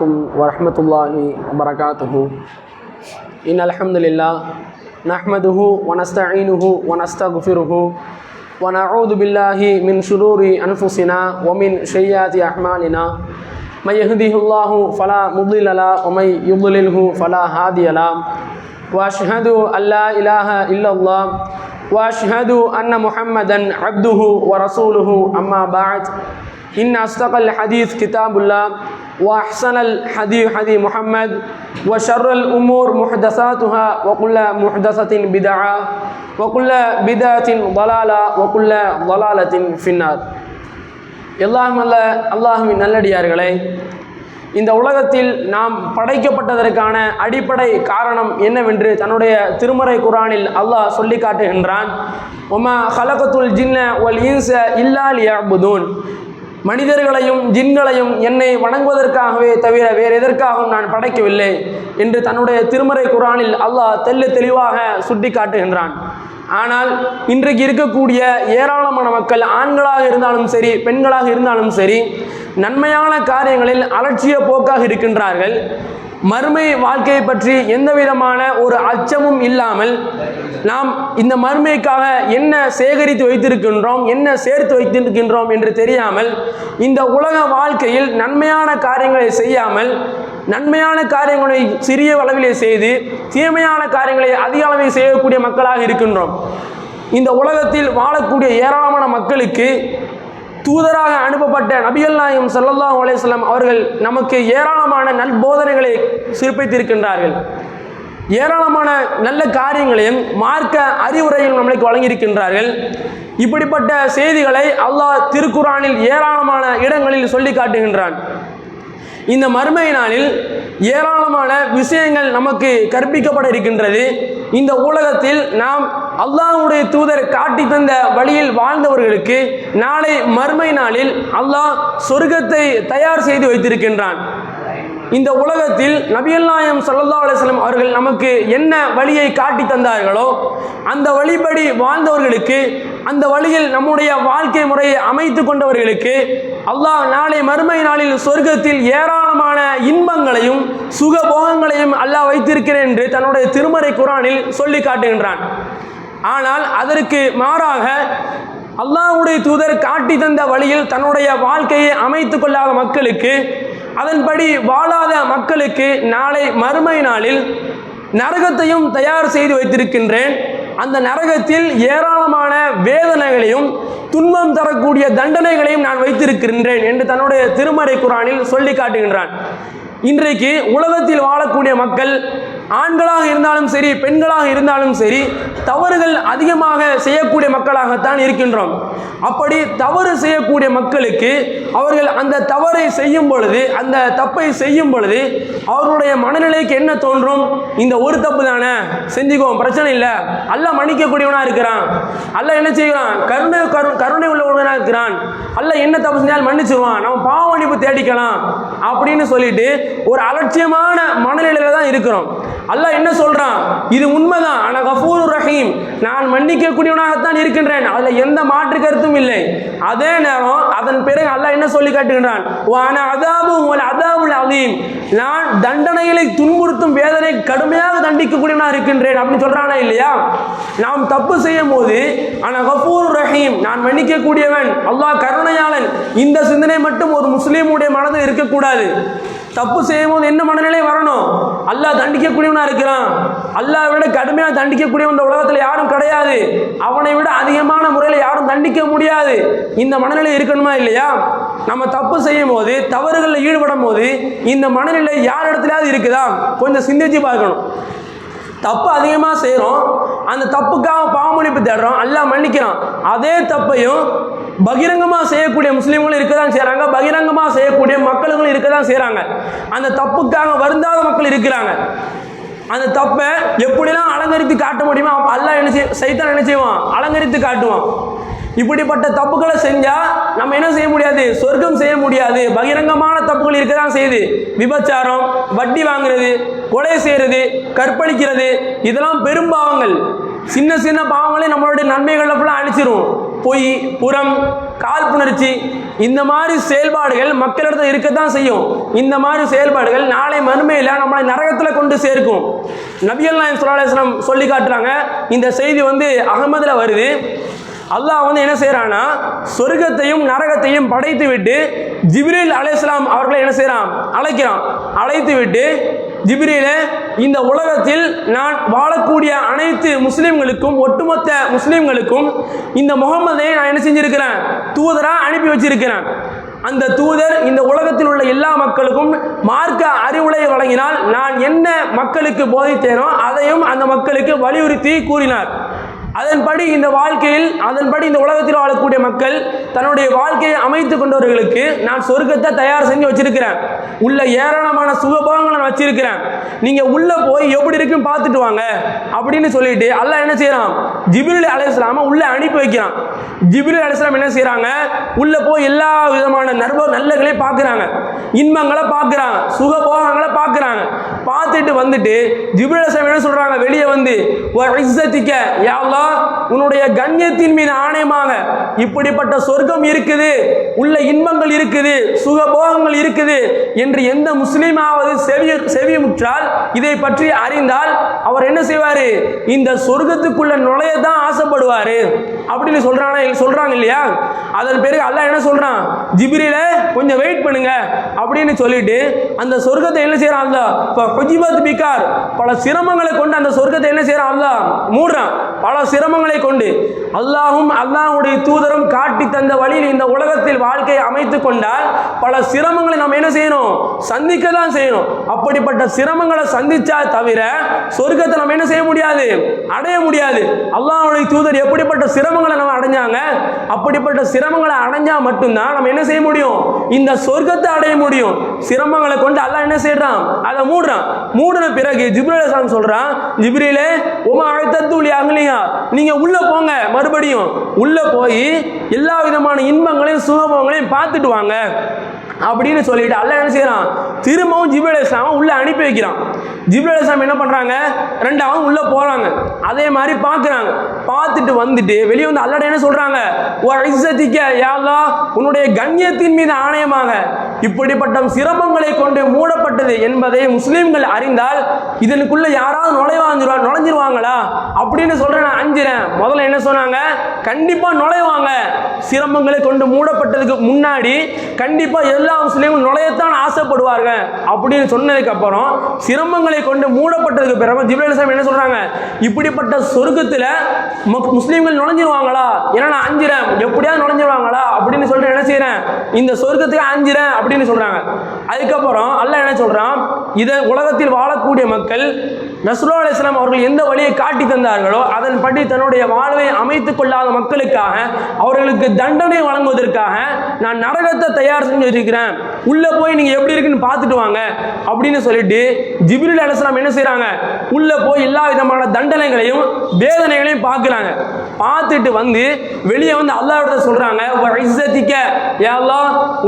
عليكم ورحمة الله وبركاته. إن الحمد لله نحمده ونستعينه ونستغفره ونعوذ بالله من شرور أنفسنا ومن سيئات أعمالنا. من يهده الله فلا مضل له ومن يضلله فلا هادي له. وأشهد أن لا إله إلا الله وأشهد أن محمدا عبده ورسوله. أما بعد إن أصدق الحديث كتاب الله. وأحسن الحديث حديث محمد وشر الأمور محدثاتها وكل محدثة بدعة وكل بدعة ضلالة وكل ضلالة في النار எல்லாம் அல்ல அல்லாஹுவின் நல்லடியார்களே இந்த உலகத்தில் நாம் படைக்கப்பட்டதற்கான அடிப்படை காரணம் என்னவென்று தன்னுடைய திருமறை குரானில் அல்லாஹ் சொல்லி காட்டுகின்றான் ஒமா ஹலகத்துல் ஜின்ன ஒல் இன்ச இல்லா லியபுதூன் மனிதர்களையும் ஜின்களையும் என்னை வணங்குவதற்காகவே தவிர வேறு எதற்காகவும் நான் படைக்கவில்லை என்று தன்னுடைய திருமறை குரானில் அல்லாஹ் தெல்ல தெளிவாக சுட்டி காட்டுகின்றான் ஆனால் இன்றைக்கு இருக்கக்கூடிய ஏராளமான மக்கள் ஆண்களாக இருந்தாலும் சரி பெண்களாக இருந்தாலும் சரி நன்மையான காரியங்களில் அலட்சிய போக்காக இருக்கின்றார்கள். மறுமை வாழ்க்கையை பற்றி எந்த விதமான ஒரு அச்சமும் இல்லாமல் நாம் இந்த மறுமைக்காக என்ன சேகரித்து வைத்திருக்கின்றோம் என்ன சேர்த்து வைத்திருக்கின்றோம் என்று தெரியாமல் இந்த உலக வாழ்க்கையில் நன்மையான காரியங்களை செய்யாமல் நன்மையான காரியங்களை சிறிய அளவிலே செய்து தீமையான காரியங்களை அதிக அளவில் செய்யக்கூடிய மக்களாக இருக்கின்றோம். இந்த உலகத்தில் வாழக்கூடிய ஏராளமான மக்களுக்கு தூதராக அனுப்பப்பட்ட நபிகள் நாயம் சல்லல்லாஹ் அலையம் அவர்கள் நமக்கு ஏராளமான நல்போதனைகளை சிறப்பித்திருக்கின்றார்கள். ஏராளமான நல்ல காரியங்களையும் மார்க்க அறிவுரையும் நம்மளுக்கு வழங்கியிருக்கின்றார்கள். இப்படிப்பட்ட செய்திகளை அல்லாஹ் திருக்குறானில் ஏராளமான இடங்களில் சொல்லி காட்டுகின்றான். இந்த மறுமை நாளில் ஏராளமான விஷயங்கள் நமக்கு கற்பிக்கப்பட இருக்கின்றது. இந்த உலகத்தில் நாம் அல்லாஹுடைய தூதர் காட்டி தந்த வழியில் வாழ்ந்தவர்களுக்கு நாளை மறுமை நாளில் அல்லாஹ் சொர்க்கத்தை தயார் செய்து வைத்திருக்கின்றான். இந்த உலகத்தில் நபியல்நாயம் சல்லா அலுவலம் அவர்கள் நமக்கு என்ன வழியை காட்டி தந்தார்களோ அந்த வழிபடி வாழ்ந்தவர்களுக்கு அந்த வழியில் நம்முடைய வாழ்க்கை முறையை அமைத்து கொண்டவர்களுக்கு அல்லாஹ் நாளை மறுமை நாளில் சொர்க்கத்தில் ஏராளமான இன்பங்களையும் சுகபோகங்களையும் அல்லாஹ் வைத்திருக்கிறேன் என்று தன்னுடைய திருமறை குரானில் சொல்லி காட்டுகின்றான். ஆனால் அதற்கு மாறாக அல்லாஹுடைய தூதர் காட்டி தந்த வழியில் தன்னுடைய வாழ்க்கையை அமைத்து கொள்ளாத மக்களுக்கு அதன்படி வாழாத மக்களுக்கு நாளை மறுமை நாளில் நரகத்தையும் தயார் செய்து வைத்திருக்கின்றேன். அந்த நரகத்தில் ஏராளமான வேதனைகளையும் துன்பம் தரக்கூடிய தண்டனைகளையும் நான் வைத்திருக்கின்றேன் என்று தன்னுடைய திருமறை குரானில் சொல்லி காட்டுகின்றான். இன்றைக்கு உலகத்தில் வாழக்கூடிய மக்கள் ஆண்களாக இருந்தாலும் சரி பெண்களாக இருந்தாலும் சரி தவறுகள் அதிகமாக செய்யக்கூடிய மக்களாகத்தான் இருக்கின்றோம். அப்படி தவறு செய்யக்கூடிய மக்களுக்கு அவர்கள் அந்த தவறை செய்யும் பொழுது அந்த தப்பை செய்யும் பொழுது அவர்களுடைய மனநிலைக்கு என்ன தோன்றும்? இந்த ஒரு தப்பு தானே செஞ்சுக்குவோம் பிரச்சனை இல்லை. அல்ல மன்னிக்கக்கூடியவனாக இருக்கிறான். அல்ல என்ன செய்கிறான்? கருணை கரு கருணை உள்ளவனாக இருக்கிறான். அல்ல என்ன தப்பு செஞ்சாலும் மன்னிச்சிருவான். நம்ம பாவ மன்னிப்பு தேடிக்கலாம் அப்படின்னு சொல்லிட்டு ஒரு அலட்சியமான மனநிலையில தான் இருக்கிறோம். அல்ல என்ன சொல்றான்? இது உண்மைதான். ஆனால் கஃபூர் ரஹீம் நான் மன்னிக்கக்கூடியவனாகத்தான் இருக்கின்றேன். அதில் எந்த மாற்று கருத்தும் இல்லை. அதே நேரம் அதன் பிறகு அல்லாஹ் என்ன சொல்லி காட்டுகின்றான்? வான அதாபு அதாபுல் அலீம். நான் தண்டனைகளை துன்புறுத்தும் வேதனை கடுமையாக தண்டிக்கக்கூடியவனாக இருக்கின்றேன். அப்படின்னு சொல்றானா இல்லையா? நாம் தப்பு செய்யும் போது ஆனால் கபூர் ரஹீம். நான் மன்னிக்கக்கூடியவன். அல்லாஹ் கருணையாளன். இந்த சிந்தனை மட்டும் ஒரு முஸ்லீமுடைய மனதில் இருக்கக்கூடாது. தப்பு செய்யும் போது என்ன மனநிலை வரணும்? அல்லாஹ் தண்டிக்கக்கூடியவனாக இருக்கிறான். அல்லாஹ் விட கடுமையாக தண்டிக்கக்கூடியவன் இந்த உலகத்தில் யாரும் கிடையாது. அவனை விட அதிகமான முறையில் யாரும் தண்டிக்க முடியாது. இந்த மனநிலை இருக்கணுமா இல்லையா? நம்ம தப்பு செய்யும் போது தவறுகளில் ஈடுபடும் போது இந்த மனநிலை யார் இடத்துலயாவது இருக்குதா? கொஞ்சம் சிந்திச்சு பார்க்கணும். தப்பு அதிகமாக செய்கிறோம் அந்த தப்புக்காக பாவமன்னிப்பு தேடுறோம் எல்லாம் மன்னிக்கிறான். அதே தப்பையும் பகிரங்கமாக செய்யக்கூடிய முஸ்லீம்களும் இருக்க தான் செய்கிறாங்க பகிரங்கமாக செய்யக்கூடிய மக்களுங்களும் இருக்க தான் செய்கிறாங்க அந்த தப்புக்காக வருந்தாத மக்கள் இருக்கிறாங்க. அந்த தப்பை எப்படிலாம் அலங்கரித்து காட்ட முடியுமோ அல்லா என்ன செய் சைத்தான் என்ன செய்வான்? அலங்கரித்து காட்டுவான். இப்படிப்பட்ட தப்புகளை செஞ்சா நம்ம என்ன செய்ய முடியாது? சொர்க்கம் செய்ய முடியாது. பகிரங்கமான தப்புகள் இருக்க தான் செய்யுது. விபச்சாரம் வட்டி வாங்குறது கொலை செய்யறது கற்பழிக்கிறது இதெல்லாம் பெரும் பாவங்கள். சின்ன சின்ன பாவங்களே நம்மளுடைய நன்மைகளை ஃபுல்லாக அழிச்சிரும். பொய் புறம் காழ்ப்புணர்ச்சி இந்த மாதிரி செயல்பாடுகள் மக்களிடத்தில் இருக்கத்தான் செய்யும். இந்த மாதிரி செயல்பாடுகள் நாளை மறுமையில் நம்மளை நரகத்தில் கொண்டு சேர்க்கும். நபியல் நாயம் சுல்லாஸ்லாம் சொல்லி காட்டுறாங்க. இந்த செய்தி வந்து அகமதில் வருது. அல்லாஹ் வந்து என்ன செய்கிறான்னா சொர்க்கத்தையும் நரகத்தையும் படைத்து விட்டு ஜிப்ரீல் அலைஹிஸ்ஸலாம் அவர்களை என்ன செய்கிறான் அழைக்கிறான். அழைத்து விட்டு ஜிப்ரீலே இந்த உலகத்தில் நான் வாழக்கூடிய அனைத்து முஸ்லிம்களுக்கும் ஒட்டுமொத்த முஸ்லிம்களுக்கும் இந்த முகமதை நான் என்ன செஞ்சிருக்கிறேன்? தூதராக அனுப்பி வச்சிருக்கிறேன். அந்த தூதர் இந்த உலகத்தில் உள்ள எல்லா மக்களுக்கும் மார்க்க அறிவுரை வழங்கினால் நான் என்ன மக்களுக்கு போதித்தேனோ அதையும் அந்த மக்களுக்கு வலியுறுத்தி கூறினார். அதன்படி இந்த வாழ்க்கையில் அதன்படி இந்த உலகத்தில் வாழக்கூடிய மக்கள் தன்னுடைய வாழ்க்கையை அமைத்து கொண்டவர்களுக்கு நான் சொர்க்கத்தை தயார் செஞ்சு வச்சிருக்கிறேன். உள்ள ஏராளமான சுகபோகங்களை நான் வச்சிருக்கிறேன். நீங்க உள்ள போய் எப்படி இருக்குன்னு பார்த்துட்டு வாங்க அப்படின்னு சொல்லிட்டு அல்லாஹ் என்ன செய்யறான்? ஜிப்ரில் அலைஹிஸ்ஸலாம உள்ள அனுப்பி வைக்கிறான். ஜிப்ரில் அலைஹிஸ்ஸலாம் என்ன செய்யறாங்க? உள்ள போய் எல்லா விதமான நர்வ நல்லங்களையும் பார்க்குறாங்க. இன்பங்களை பார்க்குறாங்க. சுகபோகங்களை பார்க்குறாங்க. பார்த்துட்டு வந்துட்டு ஜிப்ரில் அலைஹிஸ்ஸலாம் என்ன சொல்கிறாங்க வெளியே வந்து இஸ்ஸத்திக்க யாவா உன்னுடைய கண்ணியத்தின் மீது ஆணையமாக இப்படிப்பட்ட சொர்க்கம் இருக்குது உள்ள இன்பங்கள் இருக்குது சுகபோகங்கள் இருக்குது என்று எந்த முஸ்லீமாவது செவி செவியுற்றால் இதை பற்றி அறிந்தால் அவர் என்ன செய்வார்? இந்த சொர்க்கத்துக்குள்ள நுழைய தான் ஆசைப்படுவார். அப்படின்னு சொல்றாங்க சொல்றாங்க இல்லையா? அதன் பிறகு அல்லாஹ் என்ன சொல்றான்? ஜிபிரியில கொஞ்சம் வெயிட் பண்ணுங்க. அப்படின்னு சொல்லிட்டு அந்த சொர்க்கத்தை என்ன செய்யறான் அல்லா இப்போ ஹுஜிபத் பிகார் பல சிரமங்களை கொண்டு அந்த சொர்க்கத்தை என்ன செய்யறான் அல்லாஹ்? மூடுறான். பல சிரமங்களை கொண்டு. அல்லாஹும் அல்லாஹுடைய தூதரும் காட்டி தந்த வழியில் இந்த உலகத்தில் வாழ்க்கையை அமைத்து கொண்டால் பல சிரமங்களை நம்ம என்ன செய்யணும்? சந்திக்க தான் செய்யணும். அப்படிப்பட்ட சிரமங்களை சந்திச்சா தவிர சொர்க்கத்தை நம்ம என்ன செய்ய முடியாது? அடைய முடியாது. அல்லாஹுடைய தூதர் எப்படிப்பட்ட சிரமங்களை நம்ம அடைஞ்சாங்க அப்படிப்பட்ட சிரமங்களை அடைஞ்சா மட்டும்தான் நம்ம என்ன செய்ய முடியும்? இந்த சொர்க்கத்தை அடைய முடியும். சிரமங்களை கொண்டு அல்லாஹ் என்ன செய்யறான் அதை மூடுறான். மூடின பிறகு ஜிப்ரேல் சொல்றான் ஜிப்ரிலே உமா அழுத்தத்துலி அகலியா நீங்க உள்ள போங்க மறுபடியும். உள்ள போய் எல்லா விதமான இன்பங்களையும் சுகபங்களையும் பார்த்துட்டு வாங்க. அப்படின்னு சொல்லிட்டு அல்ல என்ன செய்யறான்? திரும்பவும் ஜிப்ரேல் இஸ்லாம உள்ள அனுப்பி வைக்கிறான். ஜிப்ரேல் இஸ்லாம் என்ன பண்றாங்க? ரெண்டாவது உள்ள போறாங்க. அதே மாதிரி பார்க்குறாங்க. பார்த்துட்டு வந்துட்டு வெளியே வந்து அல்லட என்ன சொல்றாங்க? ஓ இஸ்ஸத்திக்க யா உன்னுடைய கண்ணியத்தின் மீது ஆணையமாக இப்படிப்பட்ட சிரமங்களை கொண்டு மூடப்பட்டது என்பதை முஸ்லீம்கள் அறிந்தால் இதனுக்குள்ள யாராவது நுழைவாஞ்சிருவா நுழைஞ்சிருவாங்களா? அப்படின்னு சொல்றேன் நான் அஞ்சுறேன். முதல்ல என்ன சொன்னாங்க? கண்டிப்பா நுழைவாங்க. சிரமங்களை கொண்டு மூடப்பட்டதுக்கு முன்னாடி கண்டிப்பா எல்லா முஸ்லீமும் நுழையத்தான் ஆசைப்படுவார்கள் அப்படின்னு சொன்னதுக்கு அப்புறம் சிரமங்களை கொண்டு மூடப்பட்டதுக்கு பிறகு ஜிப்ரேல் சாமி என்ன சொல்றாங்க? இப்படிப்பட்ட சொர்க்கத்துல முஸ்லீம்கள் நுழைஞ்சிருவாங்களா? ஏன்னா நான் அஞ்சுறேன். எப்படியாவது நுழைஞ்சிருவாங்களா? அப்படின்னு சொல்லிட்டு என்ன செய்யறேன் இந்த சொர்க்கத்துக்கு அஞ்சுறேன் அப்படின்னு சொல்றாங்க. அதுக்கப்புறம் அல்ல என்ன சொல்றான்? இதை உலகத்தில் வாழக்கூடிய மக்கள் நஸ்ரோ அலிஸ்லாம் அவர்கள் எந்த வழியை காட்டி தந்தார்களோ அதன்படி தன்னுடைய வாழ்வை அமைத்துக் கொள்ளாத மக்களுக்காக அவர்களுக்கு தண்டனை வழங்குவதற்காக நான் நரகத்தை தயார் செஞ்சு வச்சிருக்கிறேன். உள்ளே போய் நீங்கள் எப்படி இருக்குன்னு பார்த்துட்டு வாங்க அப்படின்னு சொல்லிட்டு ஜிப்ரில் அலிஸ்லாம் என்ன செய்கிறாங்க உள்ளே போய் எல்லா விதமான தண்டனைகளையும் வேதனைகளையும் பார்க்குறாங்க. பார்த்துட்டு வந்து வெளியே வந்து அல்லாவிட சொல்கிறாங்க "வ இஸ்ஸத்திக்க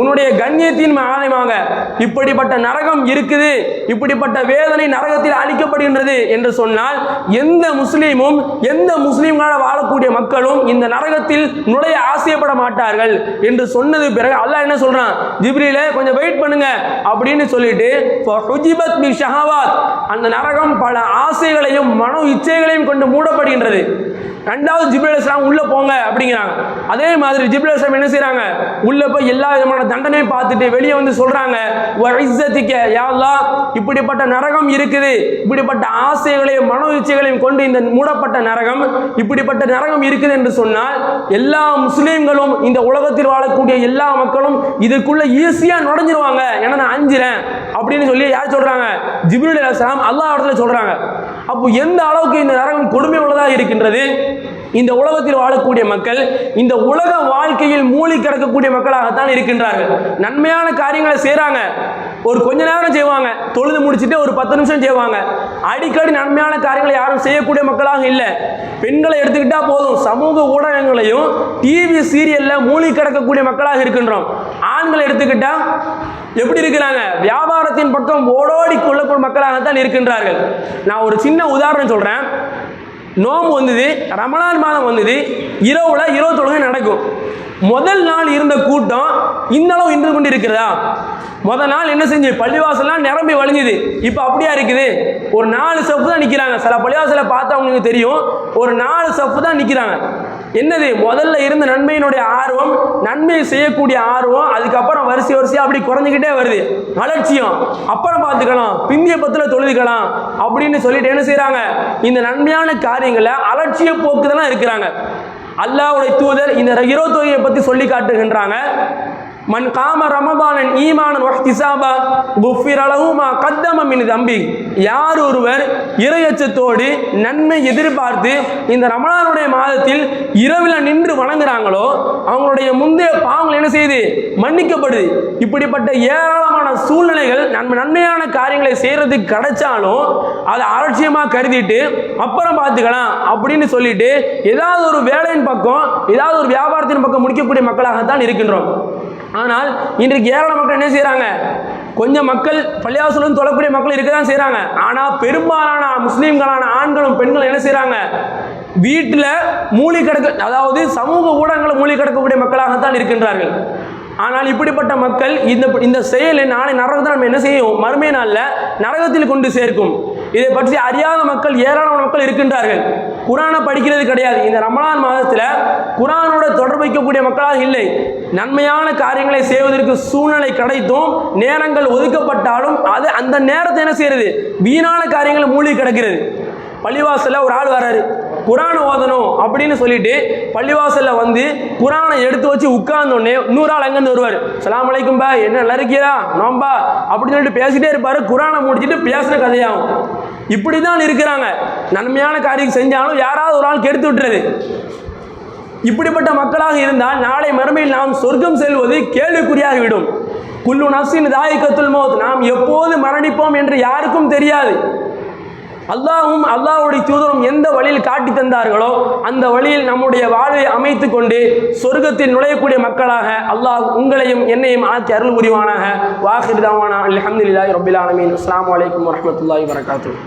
உன்னுடைய கண்ணியத்தின் ஆணையமாக இப்படிப்பட்ட நரகம் இருக்குது. இப்படிப்பட்ட வேதனை நரகத்தில் அளிக்கப்படுகின்றது என்று சொன்னால் எந்த முஸ்லீமும் எந்த முஸ்லீம்களால் வாழக்கூடிய மக்களும் இந்த நரகத்தில் நுழைய ஆசைப்பட மாட்டார்கள் என்று சொன்னது பிறகு அல்லாஹ் என்ன சொல்றான்? ஜிப்ரியில கொஞ்சம் வெயிட் பண்ணுங்க அப்படின்னு சொல்லிட்டு அந்த நரகம் பல ஆசைகளையும் மனோ இச்சைகளையும் கொண்டு மூடப்படுகின்றது. ரெண்டாவது ஜிப்ரேல் இஸ்லாம் உள்ள போங்க அப்படிங்கிறாங்க. அதே மாதிரி ஜிப்ரேல் இஸ்லாம் என்ன செய்கிறாங்க உள்ள போய் எல்லா விதமான தண்டனையும் பார்த்துட்டு வெளியே வந்து சொல்றாங்க இஸ்ஸத்திக்க யா இப்படிப்பட்ட நரகம் இருக்குது. இப்படிப்பட்ட ஆசைகளையும் மனோ இச்சைகளையும் கொண்டு இந்த மூடப்பட்ட நரகம் இப்படிப்பட்ட நரகம் இருக்குது என்று சொன்னால் எல்லா முஸ்லீம்களும் இந்த உலகத்தில் வாழக்கூடிய எல்லா மக்களும் இதுக்குள்ள ஈஸியா நுழைஞ்சிருவாங்க ஏன்னா நான் அஞ்சுறேன். அப்படின்னு சொல்லி யார் சொல்றாங்க? ஜிப்ரீல் அலைஹிஸ்ஸலாம் அல்லா இடத்துல சொல்றாங்க. அப்போ எந்த அளவுக்கு இந்த நரகம் கொடுமை உள்ளதாக இருக்கின்றது? இந்த உலகத்தில் வாழக்கூடிய மக்கள் இந்த உலக வாழ்க்கையில் மூழ்கி கிடக்கக்கூடிய மக்களாகத்தான் இருக்கின்றார்கள். நன்மையான காரியங்களை செய்கிறாங்க ஒரு கொஞ்ச நேரம் செய்வாங்க. தொழுது முடிச்சுட்டு ஒரு பத்து நிமிஷம் செய்வாங்க. அடிக்கடி நன்மையான காரியங்களை யாரும் செய்யக்கூடிய மக்களாக இல்லை. பெண்களை எடுத்துக்கிட்டா போதும். சமூக ஊடகங்களையும் டிவி சீரியல்ல மூழ்கி கிடக்கக்கூடிய மக்களாக இருக்கின்றோம். ஆண்கள் எடுத்துக்கிட்டா எப்படி இருக்கிறாங்க? வியாபாரத்தின் பக்கம் ஓடோடி கொள்ளக்கூடிய மக்களாகத்தான் இருக்கின்றார்கள். நான் ஒரு சின்ன உதாரணம் சொல்றேன். நோம்பு வந்தது ரமலான் மாதம் வந்தது இரவுல இரவு தொழுகை நடக்கும். முதல் நாள் இருந்த கூட்டம் இந்த அளவு இன்று கொண்டு இருக்கிறதா முதல் நாள் என்ன செஞ்சு? பள்ளிவாசல்லாம் நிரம்பி வழிஞ்சுது. இப்போ அப்படியா இருக்குது? ஒரு நாலு சப்பு தான் நிற்கிறாங்க சில பள்ளிவாசலை பார்த்தா அவங்களுக்கு தெரியும். ஒரு நாலு சப்பு தான் நிற்கிறாங்க என்னது? முதல்ல இருந்த நன்மையினுடைய ஆர்வம் நன்மையை செய்யக்கூடிய ஆர்வம் அதுக்கப்புறம் வரிசை வரிசையாக அப்படி குறைஞ்சிக்கிட்டே வருது. அலட்சியம் அப்புறம் பார்த்துக்கலாம். பிந்திய பத்தில் தொழுதுக்கலாம். அப்படின்னு சொல்லிட்டு என்ன செய்கிறாங்க இந்த நன்மையான காரியங்களை அலட்சிய போக்குதெல்லாம் இருக்கிறாங்க. அல்லாவுடைய தூதர் இந்த இருபத்தொகையை பற்றி சொல்லி காட்டுகின்றாங்க. மன் காம ரமபானன் ஈமானன் வஹ்திசாபா குஃபிர் அலஹுமா கத்தம மின் தம்பி யார் ஒருவர் இரையச்சத்தோடு நன்மை எதிர்பார்த்து இந்த ரமணானுடைய மாதத்தில் இரவில் நின்று வணங்குறாங்களோ அவங்களுடைய முந்தைய பாவங்கள் என்ன செய்யுது மன்னிக்கப்படுது இப்படிப்பட்ட ஏராளமான சூழ்நிலைகள் நன்மை நன்மையான காரியங்களை செய்யறதுக்கு கிடைச்சாலும் அதை அலட்சியமாக கருதிட்டு அப்புறம் பார்த்துக்கலாம் அப்படின்னு சொல்லிட்டு ஏதாவது ஒரு வேலையின் பக்கம் ஏதாவது ஒரு வியாபாரத்தின் பக்கம் முடிக்கக்கூடிய மக்களாகத்தான் இருக்கின்றோம் ஆனால் இன்றைக்கு ஏராள மக்கள் என்ன செய்கிறாங்க கொஞ்சம் மக்கள் பள்ளியாசலும் தொழக்கூடிய மக்கள் இருக்க தான் செய்கிறாங்க ஆனால் பெரும்பாலான முஸ்லீம்களான ஆண்களும் பெண்களும் என்ன செய்கிறாங்க வீட்டில் மூலி கிடக்க அதாவது சமூக ஊடகங்களை மூலி கிடக்கக்கூடிய மக்களாகத்தான் இருக்கின்றார்கள். ஆனால் இப்படிப்பட்ட மக்கள் இந்த இந்த செயலை நாளை நரகத்தை நம்ம என்ன செய்யும்? மறுமை நாளில் நரகத்தில் கொண்டு சேர்க்கும். இதை பற்றி அறியாத மக்கள் ஏராளமான மக்கள் இருக்கின்றார்கள். குரானை படிக்கிறது கிடையாது. இந்த ரமலான் மாதத்தில் குரானோட தொடர்பு வைக்கக்கூடிய மக்களாக இல்லை. நன்மையான காரியங்களை செய்வதற்கு சூழ்நிலை கிடைத்தும் நேரங்கள் ஒதுக்கப்பட்டாலும் அது அந்த நேரத்தை என்ன செய்யறது? வீணான காரியங்கள் மூழ்கி கிடக்கிறது. பள்ளிவாசலில் ஒரு ஆள் வராரு குரான் ஓதணும் அப்படின்னு சொல்லிட்டு பள்ளிவாசலில் வந்து குரானை எடுத்து வச்சு உட்கார்ந்தோடனே இன்னொரு ஆள் அங்கேருந்து வருவார். சலாம் அலைக்கும் பா என்ன நல்லா இருக்கியா? நோம்பா? அப்படின்னு சொல்லிட்டு பேசிட்டே இருப்பாரு. குரானை முடிச்சிட்டு பேசின கதையாகும். இப்படி தான் இருக்கிறாங்க. நன்மையான காரியம் செஞ்சாலும் யாராவது ஒரு ஆள் கெடுத்து விட்டுறது. இப்படிப்பட்ட மக்களாக இருந்தால் நாளை மறுமையில் நாம் சொர்க்கம் செல்வது கேள்விக்குறியாகிவிடும் குல்லு நஃப்சின் தாயிக்கத்துல் மோத். நாம் எப்போது மரணிப்போம் என்று யாருக்கும் தெரியாது. அல்லாஹும் அல்லாஹ்வுடைய தூதரும் எந்த வழியில் காட்டி தந்தார்களோ அந்த வழியில் நம்முடைய வாழ்வை அமைத்து கொண்டு சொர்க்கத்தில் நுழையக்கூடிய மக்களாக அல்லாஹ் உங்களையும் என்னையும் ஆக்கி அருள் புரிவானாக. வாஹிர்தாவானா தாவானா அல்ஹம்துலில்லாஹி ரபில் ஆலமீன். அஸ்ஸலாமு அலைக்கும் வரஹ்மத்துல்லாஹி வரகாத்துஹு